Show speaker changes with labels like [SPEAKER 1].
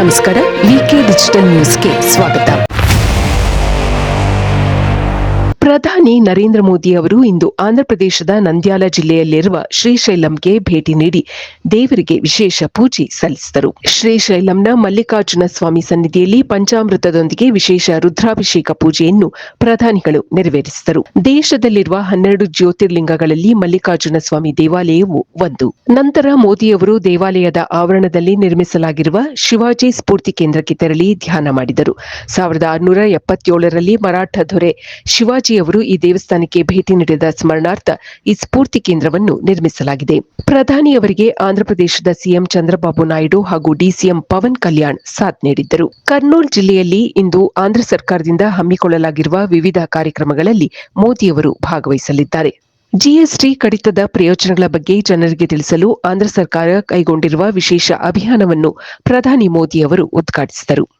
[SPEAKER 1] ನಮಸ್ಕಾರ ವಿಕೆ ಡಿಜಿಟಲ್ ನ್ಯೂಸ್ಗೆ ಸ್ವಾಗತ ಪ್ರಧಾನಿ ನರೇಂದ್ರ ಮೋದಿ ಅವರು ಇಂದು ಆಂಧ್ರಪ್ರದೇಶದ ನಂದ್ಯಾಲ ಜಿಲ್ಲೆಯಲ್ಲಿರುವ ಶ್ರೀಶೈಲಂಗೆ ಭೇಟಿ ನೀಡಿ ದೇವರಿಗೆ ವಿಶೇಷ ಪೂಜೆ ಸಲ್ಲಿಸಿದರು. ಶ್ರೀಶೈಲಂನ ಮಲ್ಲಿಕಾರ್ಜುನ ಸ್ವಾಮಿ ಸನ್ನಿಧಿಯಲ್ಲಿ ಪಂಚಾಮೃತದೊಂದಿಗೆ ವಿಶೇಷ ರುದ್ರಾಭಿಷೇಕ ಪೂಜೆಯನ್ನು ಪ್ರಧಾನಿಗಳು ನೆರವೇರಿಸಿದರು. ದೇಶದಲ್ಲಿರುವ ಹನ್ನೆರಡು ಜ್ಯೋತಿರ್ಲಿಂಗಗಳಲ್ಲಿ ಮಲ್ಲಿಕಾರ್ಜುನ ಸ್ವಾಮಿ ದೇವಾಲಯವು ಒಂದು. ನಂತರ ಮೋದಿಯವರು ದೇವಾಲಯದ ಆವರಣದಲ್ಲಿ ನಿರ್ಮಿಸಲಾಗಿರುವ ಶಿವಾಜಿ ಸ್ಫೂರ್ತಿ ಕೇಂದ್ರಕ್ಕೆ ತೆರಳಿ ಧ್ಯಾನ ಮಾಡಿದರು. ಸಾವಿರದ ಆರುನೂರ ಎಪ್ಪತ್ತೇಳರಲ್ಲಿ ಮರಾಠ ದೊರೆ ಶಿವಾಜಿಯವರು ಈ ದೇವಸ್ಥಾನಕ್ಕೆ ಭೇಟಿ ನೀಡಿದ ಸ್ಮರಣಾರ್ಥ ಈ ಸ್ಫೂರ್ತಿ ಕೇಂದ್ರವನ್ನು ನಿರ್ಮಿಸಲಾಗಿದೆ. ಪ್ರಧಾನಿಯವರಿಗೆ ಆಂಧ್ರಪ್ರದೇಶದ ಸಿಎಂ ಚಂದ್ರಬಾಬು ನಾಯ್ಡು ಹಾಗೂ ಡಿಸಿಎಂ ಪವನ್ ಕಲ್ಯಾಣ್ ಸಾಥ್ ನೀಡಿದ್ದರು. ಕರ್ನೂಲ್ ಜಿಲ್ಲೆಯಲ್ಲಿ ಇಂದು ಆಂಧ್ರ ಸರ್ಕಾರದಿಂದ ಹಮ್ಮಿಕೊಳ್ಳಲಾಗಿರುವ ವಿವಿಧ ಕಾರ್ಯಕ್ರಮಗಳಲ್ಲಿ ಮೋದಿಯವರು ಭಾಗವಹಿಸಲಿದ್ದಾರೆ. ಜಿಎಸ್ಟಿ ಕಡಿತದ ಪ್ರಯೋಜನಗಳ ಬಗ್ಗೆ ಜನರಿಗೆ ತಿಳಿಸಲು ಆಂಧ್ರ ಸರ್ಕಾರ ಕೈಗೊಂಡಿರುವ ವಿಶೇಷ ಅಭಿಯಾನವನ್ನು ಪ್ರಧಾನಿ ಮೋದಿ ಅವರು ಉದ್ಘಾಟಿಸಿದರು.